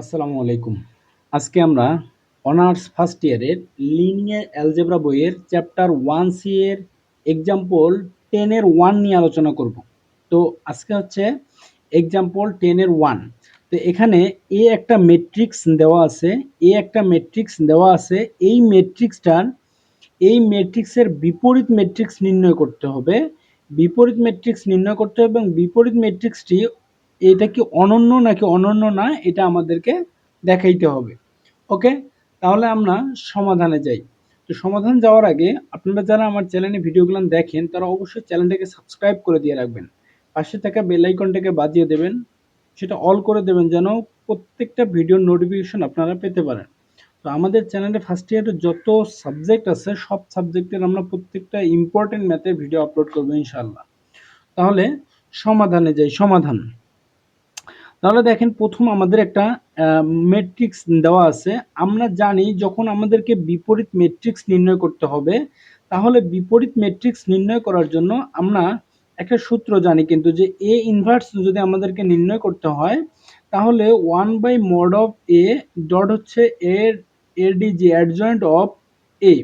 আসসালামু আলাইকুম। আজকে আমরা অনার্স ফার্স্ট ইয়ারের লিনিয়ার অ্যালজেব্রা বইয়ের চ্যাপ্টার ওয়ান সি এর এক্সাম্পল টেনের ওয়ান নিয়ে আলোচনা করব। তো আজকে হচ্ছে এক্সাম্পল টেনের ওয়ান। তো এখানে এ একটা মেট্রিক্স দেওয়া আছে, এ একটা মেট্রিক্স দেওয়া আছে। এই মেট্রিক্সটার এই মেট্রিক্সের বিপরীত মেট্রিক্স নির্ণয় করতে হবে। বিপরীত মেট্রিক্স নির্ণয় করতে হবে এবং বিপরীত মেট্রিক্সটি এটা কি অনন্য নাকি অনন্য না, এটা আমাদেরকে দেখাইতে হবে। ওকে? তাহলে আমরা সমাধানে যাই। তো সমাধান যাওয়ার আগে আপনারা যারা আমার চ্যানেলে ভিডিওগুলো দেখেন, তারা অবশ্যই চ্যানেলটাকে সাবস্ক্রাইব করে দিয়ে রাখবেন। পাশে থাকা বেল আইকনটাকে বাজিয়ে দেবেন, সেটা অল করে দেবেন যেন প্রত্যেকটা ভিডিওর নোটিফিকেশন আপনারা পেতে পারেন। তো আমাদের চ্যানেলে ফার্স্ট ইয়ারের যত সাবজেক্ট আছে, সব সাবজেক্টের আমরা প্রত্যেকটা ইম্পর্টেন্ট ম্যাথের ভিডিও আপলোড করব ইনশাল্লাহ তাহলে সমাধানে যাই, সমাধান। তাহলে দেখেন প্রথম আমাদের একটা ম্যাট্রিক্স দেওয়া আছে। আমরা জানি যখন আমাদেরকে বিপরীত ম্যাট্রিক্স নির্ণয় করতে হবে, তাহলে বিপরীত ম্যাট্রিক্স নির্ণয় করার জন্য আমরা একটা সূত্র জানি কিন্তু যে এ ইনভার্স যদি আমাদেরকে নির্ণয় করতে হয়, তাহলে one by mod of A dot হচ্ছে এর এর D G adjoint of A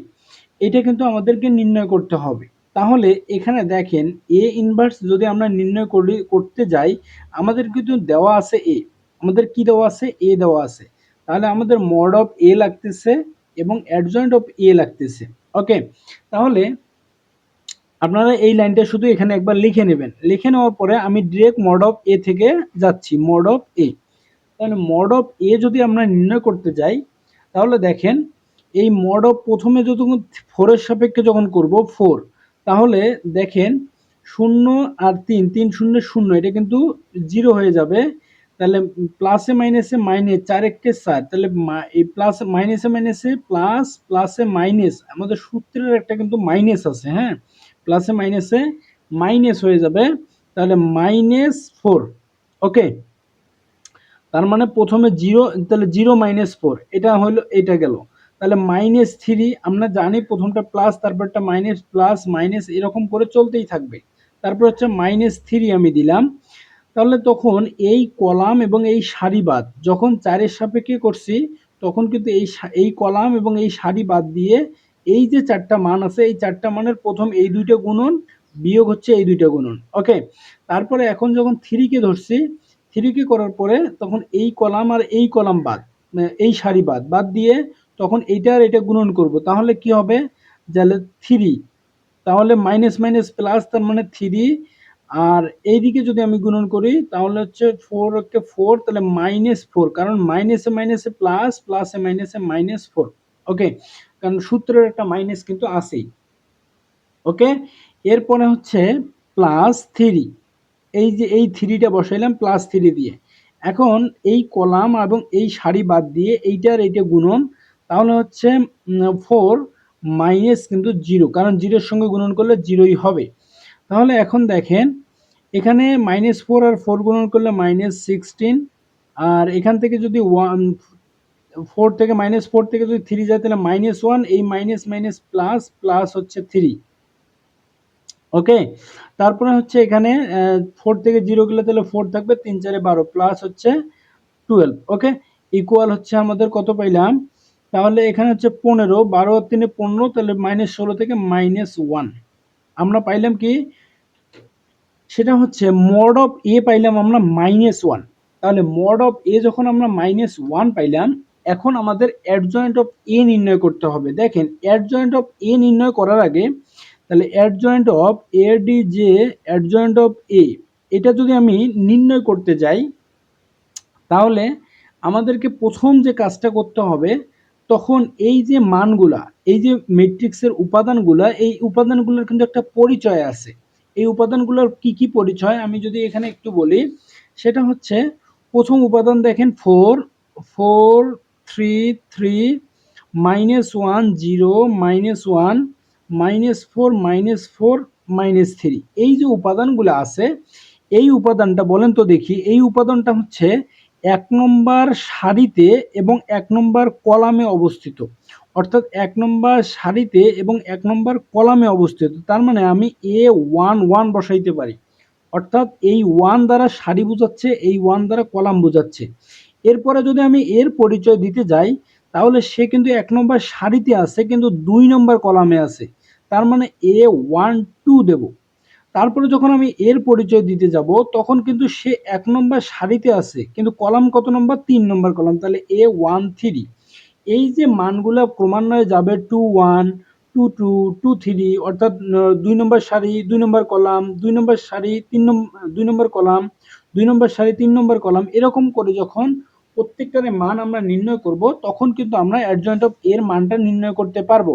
এটা কিন্তু আমাদেরকে নির্ণয় করতে হবে। তাহলে এখানে দেখেন এ ইনভার্স যদি আমরা নির্ণয় করি, করতে যাই, আমাদের কিন্তু দেওয়া আছে এ আমাদের কি দেওয়া আছে? এ দেওয়া আছে। তাহলে আমাদের মড অফ এ লাগতেছে এবং অ্যাডজয়েন্ট অফ এ লাগতেছে। ওকে তাহলে আপনারা এই লাইনটা শুধু এখানে একবার লিখে নেবেন। লিখে নেওয়ার পরে আমি ডিরেক্ট মড অফ এ থেকে যাচ্ছি মড অফ এ তাহলে মড অফ এ যদি আমরা নির্ণয় করতে যাই, তাহলে দেখেন এই মড অফ প্রথমে যখন ফোরের সাপেক্ষে যখন করব ফোর তাহলে দেখেন শূন্য আর তিন তিন শূন্য শূন্য, এটা কিন্তু জিরো হয়ে যাবে। তাহলে প্লাসে মাইনাসে মাইনাস চার এককে চার, তাহলে এই প্লাস মাইনাসে মাইনাসে প্লাস প্লাসে মাইনাস আমাদের সূত্রের একটা কিন্তু মাইনাস আছে হ্যাঁ? প্লাসে মাইনাসে মাইনাস হয়ে যাবে, তাহলে মাইনাস ফোর ওকে তার মানে প্রথমে জিরো তাহলে জিরো মাইনাস ফোর এটা হলো, এটা গেল। তাহলে মাইনাস থ্রি আমরা জানি প্রথমটা প্লাস তারপরটা মাইনাস প্লাস মাইনাস এরকম করে চলতেই থাকবে। তারপর হচ্ছে মাইনাস থ্রি আমি দিলাম। তাহলে তখন এই কলাম এবং এই সারি বাদ, যখন চারের সাপেক্ষে করছি, তখন কিন্তু এই এই কলাম এবং এই সারি বাদ দিয়ে এই যে চারটা মান আছে, এই চারটা মানের প্রথম এই দুইটা গুণন, বিয়োগ হচ্ছে এই দুইটা গুণন। ওকে তারপরে এখন যখন থ্রিকে ধরছি থ্রিকে করার পরে তখন এই কলাম আর এই কলাম বাদ এই সারি বাদ বাদ দিয়ে তখন এইটা আর এটা গুণন করব। তাহলে কি হবে? তাহলে থ্রি তাহলে মাইনাস মাইনাস প্লাস তার মানে থ্রি আর এইদিকে যদি আমি গুণন করি, তাহলে হচ্ছে ফোর কে ফোর তাহলে মাইনাস ফোর কারণ মাইনাসে মাইনাসে প্লাস প্লাসে মাইনাসে মাইনাস ফোর ওকে কারণ সূত্রের একটা মাইনাস কিন্তু আছেই। ওকে এরপরে হচ্ছে প্লাস থ্রি এই যে এই থ্রিটা বসাইলাম প্লাস থ্রি দিয়ে। এখন এই কলাম এবং এই সারি বাদ দিয়ে এইটার এইটা গুণন তাহলে হচ্ছে ফোর মাইনাস কিন্তু জিরো কারণ জিরোর সঙ্গে গুণন করলে জিরোই হবে। তাহলে এখন দেখেন, এখানে মাইনাস ফোর আর ফোর গুণন করলে মাইনাস সিক্সটিন আর এখান থেকে যদি ওয়ান ফোর থেকে মাইনাস ফোর থেকে যদি থ্রি যায়, তাহলে মাইনাস ওয়ান এই মাইনাস মাইনাস প্লাস প্লাস হচ্ছে থ্রি ওকে তারপরে হচ্ছে এখানে ফোর থেকে জিরো গেলে তাহলে ফোর থাকবে, তিন চারে বারো প্লাস হচ্ছে টুয়েলভ ওকে ইকুয়াল হচ্ছে আমাদের কত পাইলাম? তাহলে এখানে হচ্ছে পনেরো, বারো তিনে পনেরো, তাহলে মাইনাস ষোলো থেকে মাইনাস ওয়ান আমরা পাইলাম কি? সেটা হচ্ছে মড অফ এ পাইলাম আমরা মাইনাস ওয়ান তাহলে মড অফ এ যখন আমরা মাইনাস ওয়ান পাইলাম, এখন আমাদের অ্যাডজয়েন্ট অফ এ নির্ণয় করতে হবে। দেখেন অ্যাডজয়েন্ট অফ এ নির্ণয় করার আগে, তাহলে adjoint of A D J adjoint of A এটা যদি আমি নির্ণয় করতে যাই, তাহলে আমাদেরকে প্রথম যে কাজটা করতে হবে তখন এই যে মানগুলা, এই যে মেট্রিক্সের উপাদানগুলা, এই উপাদানগুলোর কিন্তু একটা পরিচয় আছে। এই উপাদানগুলোর কি কি পরিচয়? আমি যদি এখানে একটু বলি, সেটা হচ্ছে প্রথম উপাদান দেখেন four four three three minus one zero minus one minus four minus four minus three এই যে উপাদানগুলো আছে, এই উপাদানটা বলেন তো দেখি, এই উপাদানটা হচ্ছে এক নম্বর সারিতে এবং এক নম্বর কলামে অবস্থিত। অর্থাৎ এক নম্বর সারিতে এবং এক নম্বর কলামে অবস্থিত। তার মানে আমি এ ওয়ান ওয়ান বসাইতে পারি। অর্থাৎ এই ওয়ান দ্বারা সারি বোঝাচ্ছে, এই ওয়ান দ্বারা কলাম বোঝাচ্ছে। এরপরে যদি আমি এর পরিচয় দিতে যাই, তাহলে সে কিন্তু এক নম্বর সারিতে আছে, কিন্তু দুই নম্বর কলামে আছে। তার মানে এ ওয়ান টু দেব। তারপরে যখন আমি এর পরিচয় দিতে যাব, তখন কিন্তু সে এক নম্বর সারিতে আছে। কিন্তু কলাম কত নম্বর? তিন নম্বর কলাম। তাহলে এ ওয়ান থ্রি। এই যে মানগুলো ক্রমান্বয়ে যাবে two one, two two two three, অর্থাৎ দুই নম্বর সারি, দুই নম্বর কলাম, দুই নম্বর সারি, তিন নম্বর দুই নম্বর কলাম, দুই নম্বর সারি, তিন নম্বর কলাম, এরকম করে যখন প্রত্যেকটার মান আমরা নির্ণয় করব, তখন কিন্তু আমরা অ্যাডজয়েন্ট অফ এর মানটা নির্ণয় করতে পারব।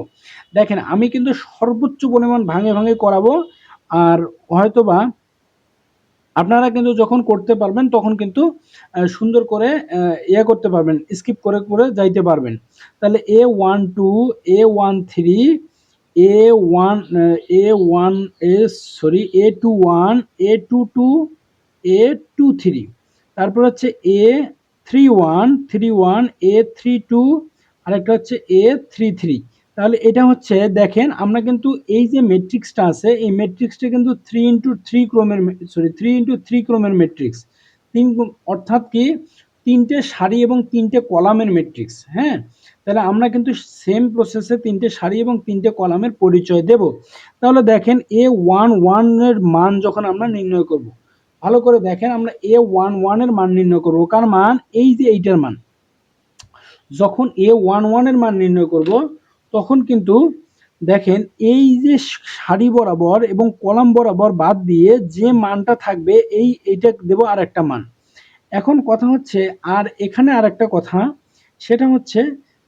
দেখেন, আমি কিন্তু সর্বোচ্চ পরিমাণ ভাঙে ভাঙে করাবো আর হয়তোবা আপনারা কিন্তু যখন করতে পারবেন, তখন কিন্তু সুন্দর করে ইয়ে করতে পারবেন স্কিপ করে করে যাইতে পারবেন। তাহলে A one two A one three A one A one A sorry A two one A two two A two three তারপর হচ্ছে A three one three one A three two আরেকটা হচ্ছে এ থ্রি থ্রি তাহলে এটা হচ্ছে, দেখেন, আমরা কিন্তু এই যে মেট্রিক্সটা আছে, এই মেট্রিক্সটা কিন্তু থ্রি ইন্টু থ্রি ক্রোমের সরি থ্রি ইন্টু থ্রি ক্রোমের মেট্রিক্স তিন অর্থাৎ কি? তিনটে সারি এবং তিনটে কলামের মেট্রিক্স হ্যাঁ? তাহলে আমরা কিন্তু সেম প্রসেসে তিনটে সারি এবং তিনটে কলামের পরিচয় দেব। তাহলে দেখেন এ ওয়ান ওয়ানের মান যখন আমরা নির্ণয় করব, ভালো করে দেখেন, আমরা এ ওয়ান ওয়ানের মান নির্ণয় করব। কার মান? এই যে এইটার মান। যখন এ ওয়ান ওয়ানের মান নির্ণয় করব তখন কিন্তু দেখেন এই যে সারি বরাবর এবং কলাম বরাবর বাদ দিয়ে যে মানটা থাকবে, এই এইটা দেব আর একটা মান। এখন কথা হচ্ছে, আর এখানে আর একটা কথা, সেটা হচ্ছে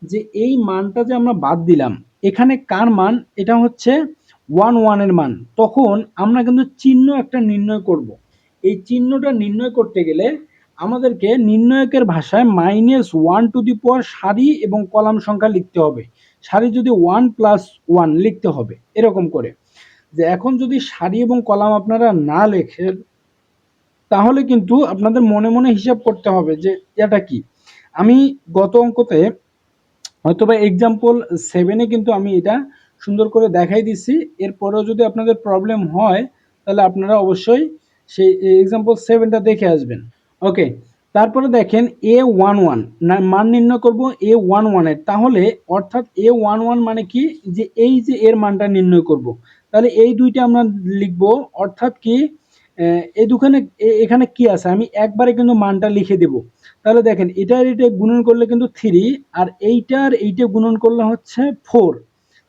যে এই মানটা যে আমরা বাদ দিলাম, এখানে কার মান? এটা হচ্ছে ওয়ান ওয়ানের মান। তখন আমরা কিন্তু চিহ্ন একটা নির্ণয় করব। এই চিহ্নটা নির্ণয় করতে গেলে আমাদেরকে নির্ণয়কের ভাষায় minus one to the power সারি এবং কলাম সংখ্যা লিখতে হবে। সারি যদি ওয়ান প্লাস ওয়ান লিখতে হবে, এরকম করে। যে এখন যদি সারি এবং কলাম আপনারা না লেখেন, তাহলে কিন্তু আপনাদের মনে মনে হিসাব করতে হবে যে এটা কি। আমি গত অঙ্কতে হয়তো বা এক্সাম্পল সেভেনে কিন্তু আমি এটা সুন্দর করে দেখাই দিচ্ছি এরপরেও যদি আপনাদের প্রবলেম হয়, তাহলে আপনারা অবশ্যই সেই এক্সাম্পল সেভেনটা দেখে আসবেন। ওকে তারপরে দেখেন এ ওয়ান ওয়ান মান নির্ণয় করব এ ওয়ান ওয়ানের তাহলে অর্থাৎ এ ওয়ান ওয়ান মানে কি? যে এই যে এর মানটা নির্ণয় করব। তাহলে এই দুইটা আমরা লিখব, অর্থাৎ কি এই দুখানে এখানে কি আছে? আমি একবারে কিন্তু মানটা লিখে দেব। তাহলে দেখেন এটার এটা গুণন করলে কিন্তু থ্রি আর এইটার এইটা গুণন করলে হচ্ছে ফোর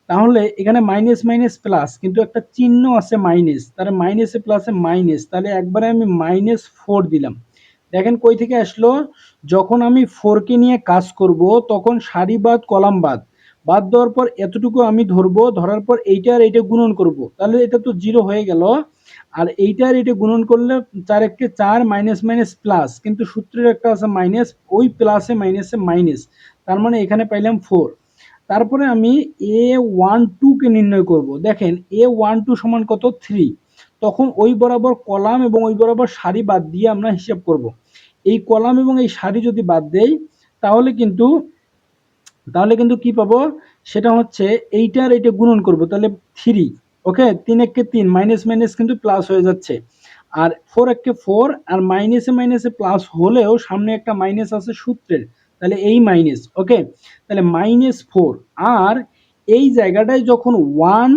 তাহলে এখানে মাইনাস মাইনাস প্লাস কিন্তু একটা চিহ্ন আছে মাইনাস তাহলে মাইনাসে প্লাসে মাইনাস তাহলে একবারে আমি মাইনাস ফোর দিলাম। দেখেন কই থেকে আসলো? যখন আমি ফোরকে নিয়ে কাজ করব, তখন সারি বাদ, কলাম বাদ। বাদ দেওয়ার পর এতটুকু আমি ধরবো, ধরার পর এইটা আর এইটা গুণন করব। তাহলে এটা তো জিরো হয়ে গেল। আর এইটা আর এইটা গুণন করলে চার এককে চার মাইনাস মাইনাস প্লাস কিন্তু সূত্রের একটা আছে মাইনাস ওই প্লাসে মাইনাসে মাইনাস তার মানে এখানে পাইলাম ফোর তারপরে আমি এ ওয়ান টুকে নির্ণয় করব। দেখেন এ ওয়ান টু সমান কত? থ্রি তখন ওই বরাবর কলাম এবং ওই বরাবর সারি বাদ দিয়ে আমরা হিসাব করব। এই কলাম এবং এই সারি যদি বাদ দেই, তাহলে কিন্তু তাহলে কিন্তু কি পাবো? সেটা হচ্ছে এইটার এইটা গুণন করব। তাহলে থ্রি ওকে তিন এককে তিন মাইনাস মাইনাস কিন্তু প্লাস হয়ে যাচ্ছে। আর ফোর এককে ফোর আর মাইনাসে মাইনাসে প্লাস হলেও সামনে একটা মাইনাস আছে সূত্রের। তাহলে এই মাইনাস ওকে তাহলে মাইনাস ফোর আর এই জায়গাটায় যখন ওয়ান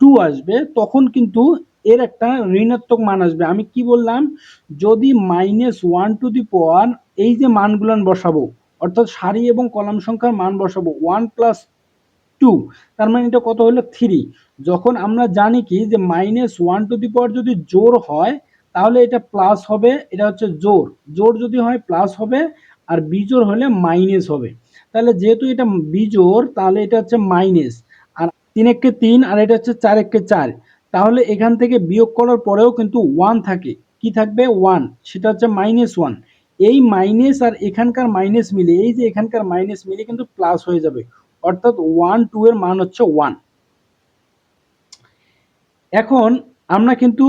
টু আসবে, তখন কিন্তু এর একটা ঋণাত্মক মান আসবে। আমি কি বললাম? যদি minus one to the power এই যে মানগুলান বসাবো, অর্থাৎ সারি এবং কলাম সংখ্যার মান বসাবো ওয়ান প্লাস টু তার মানে এটা কত হলো? থ্রি যখন আমরা জানি কি যে minus one to the power যদি জোর হয়, তাহলে এটা প্লাস হবে, এটা হচ্ছে জোর জোর যদি হয় প্লাস হবে, আর বিজোর হলে মাইনাস হবে। তাহলে যেহেতু এটা বিজোর তাহলে এটা হচ্ছে মাইনাস আর তিন এককে তিন, আর এটা হচ্ছে চার এককে চার। তাহলে এখান থেকে বিয়োগ করার পরেও কিন্তু ওয়ান থাকে। কি থাকবে? ওয়ান সেটা হচ্ছে মাইনাস ওয়ান এই মাইনাস আর এখানকার মাইনাস মিলে এই যে এখানকার মাইনাস মিলে কিন্তু প্লাস হয়ে যাবে। অর্থাৎ ওয়ান টু এর মান হচ্ছে ওয়ান এখন আমরা কিন্তু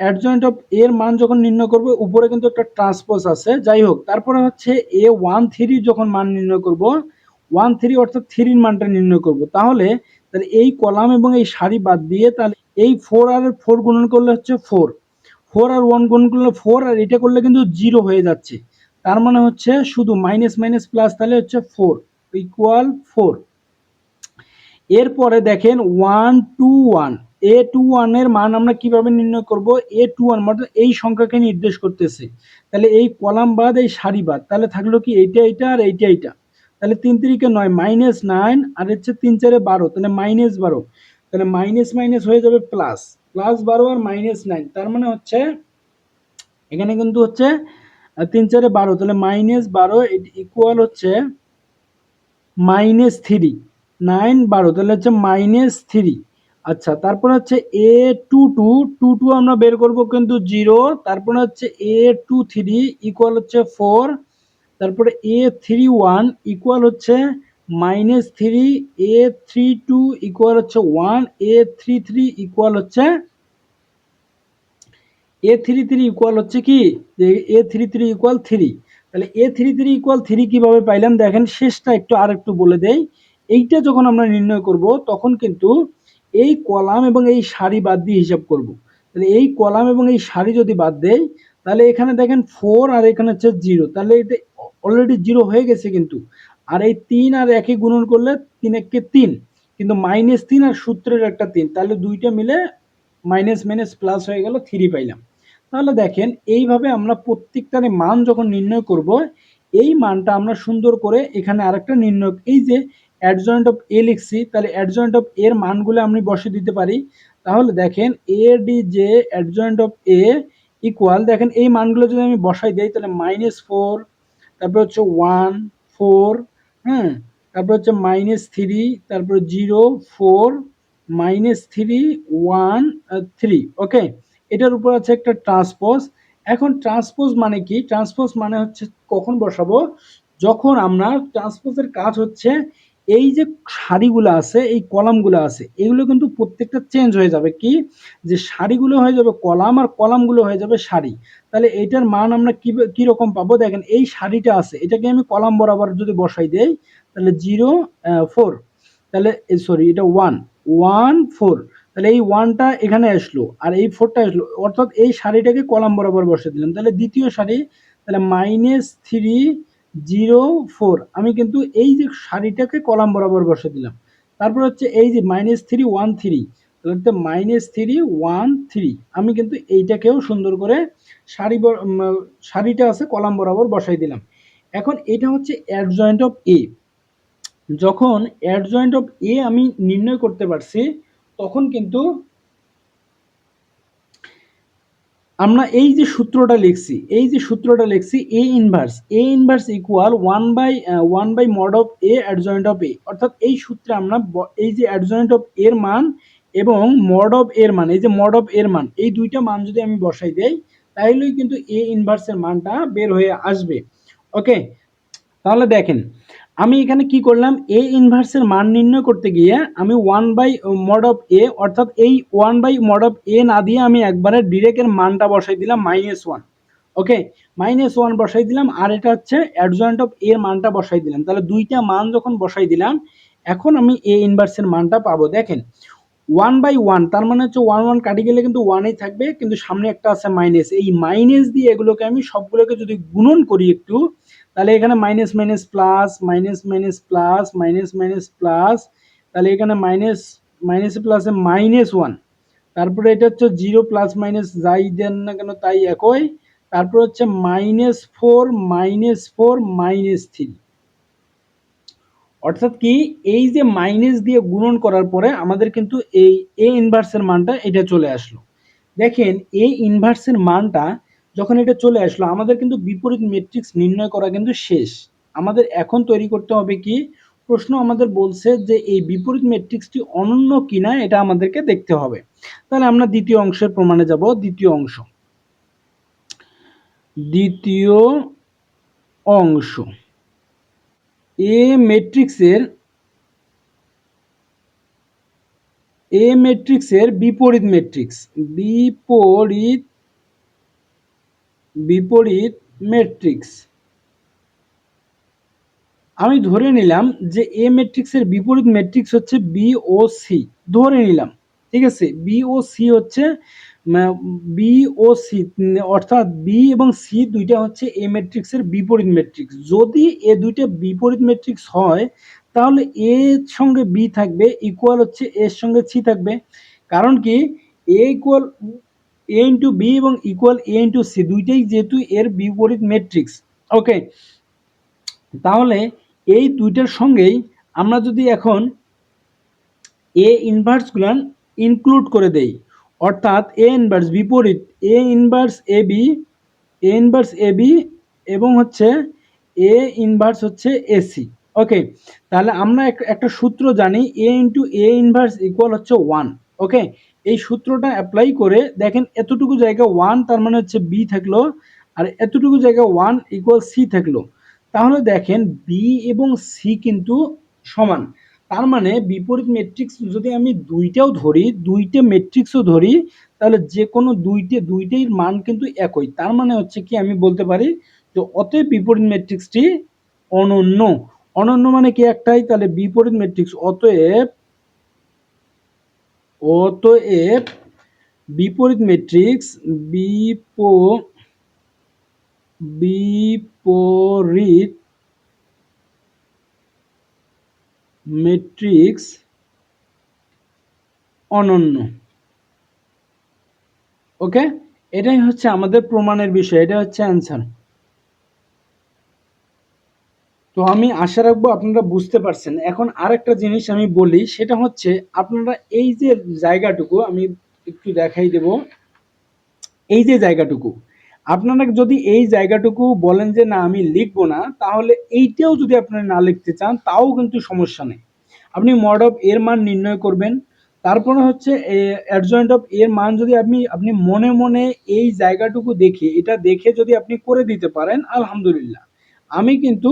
অ্যাডজয়েন্ট অফ এর মান যখন নির্ণয় করব, উপরে কিন্তু একটা ট্রান্সপোজ আছে। যাই হোক, তারপরে হচ্ছে এ ওয়ান থ্রি যখন মান নির্ণয় করব ওয়ান থ্রি অর্থাৎ থ্রির মানটা নির্ণয় করব, তাহলে তাহলে এই কলাম এবং এই সারি বাদ দিয়ে তাহলে এই ফোর আর ফোর গুণন করলে হচ্ছে ফোর ফোর আর ওয়ান গুণন করলে ফোর আর এটা করলে কিন্তু জিরো হয়ে যাচ্ছে। তার মানে হচ্ছে শুধু মাইনাস মাইনাস প্লাস তাহলে হচ্ছে ফোর ইকুয়াল ফোর এরপরে দেখেন one two one A two ওয়ানের মান আমরা কীভাবে নির্ণয় করব? এ টু ওয়ান মানে এই সংখ্যাকে নির্দেশ করতেছে। তাহলে এই কলাম বাদ, এই সারি বাদ, তাহলে থাকল কি এইটা এইটা আর এইটা এইটা। তাহলে তিন তিরিকে নয় মাইনাস নাইন আর হচ্ছে তিন চারে বারো, তাহলে মাইনাস বারো। তাহলে মাইনাস মাইনাস হয়ে যাবে প্লাস প্লাস বারো আর মাইনাস নাইন তার মানে হচ্ছে এখানে কিন্তু হচ্ছে তিন চারে বারো, তাহলে মাইনাস বারো ইকুয়াল হচ্ছে মাইনাস থ্রি নাইন বারো, তাহলে হচ্ছে মাইনাস থ্রি আচ্ছা তারপর হচ্ছে A two two two two আমরা বের করব কিন্তু জিরো তারপরে হচ্ছে এ টু থ্রি ইকুয়াল হচ্ছে ফোর তারপরে এ থ্রি ওয়ান ইকুয়াল হচ্ছে minus three A three two equal হচ্ছে one A three three equal হচ্ছে এ থ্রি থ্রি ইকুয়াল হচ্ছে কি? A three three equal three তাহলে A three three equal three কীভাবে পাইলাম? দেখেন শেষটা একটু আর একটু বলে দেই। এইটা যখন আমরা নির্ণয় করব, তখন কিন্তু এই কলাম এবং এই সারি বাদ দিয়ে হিসাব করব। তাহলে এই কলাম এবং এই সারি যদি বাদ দেই, তাহলে এখানে দেখেন ফোর আর এখানে হচ্ছে জিরো তাহলে এটা অলরেডি জিরো হয়ে গেছে কিন্তু। আর এই তিন আর একই গুণন করলে তিন এককে তিন। কিন্তু মাইনাস তিন আর সূত্রের একটা তিন। তাহলে দুইটা মিলে মাইনাস মাইনাস প্লাস হয়ে গেল থ্রি পাইলাম। তাহলে দেখেন, এইভাবে আমরা প্রত্যেকটার মান যখন নির্ণয় করব, এই মানটা আমরা সুন্দর করে এখানে আরেকটা নির্ণয়, এই যে অ্যাডজয়েন্ট অফ এ লিখছি, তাহলে অ্যাডজয়েন্ট অফ এর মানগুলো আমি বসে দিতে পারি। তাহলে দেখেন A D J adjoint of A equal দেখেন এই মানগুলো যদি আমি বসাই দিই, তাহলে মাইনাস ফোর তারপর হচ্ছে ওয়ান ফোর হ্যাঁ তারপর হচ্ছে মাইনাস থ্রি তারপর zero four minus three one three okay এটার উপর আছে একটা ট্রান্সপোজ এখন ট্রান্সপোজ মানে কি? ট্রান্সপোজ মানে হচ্ছে কখন বসাবো? যখন আমরা ট্রান্সপোজের কাজ হচ্ছে এই যে সারিগুলো আছে, এই কলামগুলো আছে, এগুলো কিন্তু প্রত্যেকটা চেঞ্জ হয়ে যাবে। কি? যে সারিগুলো হয়ে যাবে কলাম আর কলামগুলো হয়ে যাবে সারি তাহলে এটার মান আমরা কি রকম পাবো? দেখেন, এই সারিটা আছে, এটাকে আমি কলাম বরাবর যদি বসাই দেই, তাহলে জিরো ফোর তাহলে সরি এটা ওয়ান ওয়ান ফোর তাহলে এই ওয়ানটা এখানে আসলো, আর এই ফোরটা আসলো। অর্থাৎ এই সারিটাকে কলাম বরাবর বসে দিলাম। তাহলে দ্বিতীয় সারি তাহলে মাইনাস থ্রি জিরো ফোর। আমি কিন্তু এই যে সারিটাকে কলাম বরাবর বসে দিলাম। তারপর হচ্ছে এই যে মাইনাস থ্রি ওয়ান থ্রি তাহলে মাইনাস থ্রি ওয়ান থ্রি আমি কিন্তু এইটাকেও সুন্দর করে উম, সারিটা আছে কলাম বরাবর বসাই দিলাম। এখন এটা হচ্ছে অ্যাডজয়েন্ট অফ এ যখন অ্যাডজয়েন্ট অফ এ আমি নির্ণয় করতে পারছি তখন কিন্তু আমরা এই যে সূত্রটা লিখছি, এই যে সূত্রটা লিখছি A inverse A inverse equal one by one by mod of A adjoint of A অর্থাৎ এই সূত্রে আমরা এই যে অ্যাডজয়েন্ট অফ এর মান এবং মড অফ এর মান, এই যে মড অফ এর মান, এই দুইটা মান যদি আমি বসাই দেই তাহলেই কিন্তু এ ইনভার্সের মানটা বের হয়ে আসবে। ওকে তাহলে দেখেন আমি এখানে কি করলাম? এ ইনভার্সের মান নির্ণয় করতে গিয়ে আমি one by mod of A অর্থাৎ এই one by mod of A না দিয়ে আমি একবারে ডিরেক্টের মানটা বসাই দিলাম minus one okay minus one বসাই দিলাম, আর এটা হচ্ছে অ্যাডজয়েন্ট অফ এর মানটা বসাই দিলাম। তাহলে দুইটা মান যখন বসাই দিলাম, এখন আমি এ ইনভার্সের মানটা পাবো। দেখেন ওয়ান বাই ওয়ান তার মানে হচ্ছে ওয়ান ওয়ান কাটি গেলে কিন্তু ওয়ানেই থাকবে, কিন্তু সামনে একটা আছে মাইনাস এই মাইনাস দিয়ে এগুলোকে আমি সবগুলোকে যদি গুণন করি একটু তাহলে এখানে minus minus plus minus minus plus minus minus plus তাহলে এখানে মাইনাস মাইনাস প্লাসে মাইনাস ওয়ান তারপরে এটা হচ্ছে জিরো প্লাস মাইনাস যাই দেন না কেন তাই একই। তারপর হচ্ছে minus four minus four minus three অর্থাৎ কি, এই যে মাইনাস দিয়ে গুণন করার পরে আমাদের কিন্তু এই এ ইনভার্সের মানটা এটা চলে আসলো। দেখেন এই ইনভার্সের মানটা যখন এটা চলে আসলো, আমাদের কিন্তু বিপরীত ম্যাট্রিক্স নির্ণয় করা কিন্তু শেষ। আমাদের এখন তৈরি করতে হবে কি, প্রশ্ন আমাদের বলছে যে এই বিপরীত ম্যাট্রিক্সটি অনন্য কিনা এটা আমাদেরকে দেখতে হবে। তাহলে আমরা দ্বিতীয় অংশের প্রমাণে যাব, দ্বিতীয় অংশ। দ্বিতীয় অংশ। এ ম্যাট্রিক্সের এ ম্যাট্রিক্সের বিপরীত ম্যাট্রিক্স বিপরীত বিপরীত ম্যাট্রিক্স আমি ধরে নিলাম যে এ ম্যাট্রিক্সের বিপরীত ম্যাট্রিক্স হচ্ছে বি ও সি ধরে নিলাম, ঠিক আছে? বি ও সি হচ্ছে বি ও সি অর্থাৎ বি এবং সি দুইটা হচ্ছে এ ম্যাট্রিক্সের বিপরীত ম্যাট্রিক্স যদি এ দুইটা বিপরীত ম্যাট্রিক্স হয়, তাহলে এ সঙ্গে বি থাকবে ইকুয়াল হচ্ছে এর সঙ্গে সি থাকবে। কারণ কি? A equal A into B এবং ইকুয়াল এ ইন্টু সি দুইটাই যেহেতু এর বিপরীত ম্যাট্রিক্স ওকে তাহলে এই দুইটার সঙ্গেই আমরা যদি এখন এ ইনভার্সগুলান ইনক্লুড করে দেই, অর্থাৎ এ ইনভার্স বিপরীত A inverse A B A inverse A B এবং হচ্ছে এ ইনভার্স হচ্ছে এসি ওকে তাহলে আমরা একটা সূত্র জানি A into A inverse equal হচ্ছে ওয়ান ওকে এই সূত্রটা অ্যাপ্লাই করে দেখেন এতটুকু জায়গা ওয়ান তার মানে হচ্ছে বি থাকল, আর এতটুকু জায়গা ওয়ান ইকুয়াল সি থাকল। তাহলে দেখেন বি এবং সি কিন্তু সমান। তার মানে বিপরীত ম্যাট্রিক্স যদি আমি দুইটাও ধরি, দুইটা ম্যাট্রিক্সও ধরি, তাহলে যে কোনো দুইটে, দুইটাই মান কিন্তু একই। তার মানে হচ্ছে কি আমি বলতে পারি যে অতএব বিপরীত ম্যাট্রিক্সটি অনন্য। অনন্য মানে কি একটাই? তাহলে বিপরীত ম্যাট্রিক্স অতএব অতএব বিপরীত ম্যাট্রিক্স বিপ, বিপরীত ম্যাট্রিক্স অনন্য। ওকে এটাই হচ্ছে আমাদের প্রমাণের বিষয় এটা হচ্ছে অ্যান্সার তো আমি আশা রাখব আপনারা বুঝতে পারছেন। এখন আরেকটা জিনিস আমি বলি, সেটা হচ্ছে আপনারা এই যে জায়গাটুকু আমি একটু দেখাই দেব। এই যে জায়গাটুকু, আপনারা যদি এই জায়গাটুকু বলেন যে না, আমি লিখব না, তাহলে এইটাও যদি আপনারা না লিখতে চান, তাও কিন্তু সমস্যা নেই। আপনি মড অফ এর মান নির্ণয় করবেন। তারপরে হচ্ছে অ্যাডজয়েন্ট অফ এর মান যদি আপনি আপনি মনে মনে এই জায়গাটুকু দেখে, এটা দেখে যদি আপনি করে দিতে পারেন, আলহামদুলিল্লাহ। আমি কিন্তু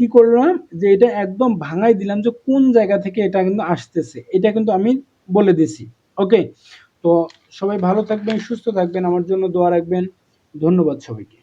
কি করলাম? যে এটা একদম ভাঙাই দিলাম যে কোন জায়গা থেকে এটা কিন্তু আসতেছে। এটা কিন্তু আমি বলে দিছি। ওকে তো সবাই ভালো থাকবেন, সুস্থ থাকবেন। আমার জন্য দোয়া রাখবেন। ধন্যবাদ সবাইকে।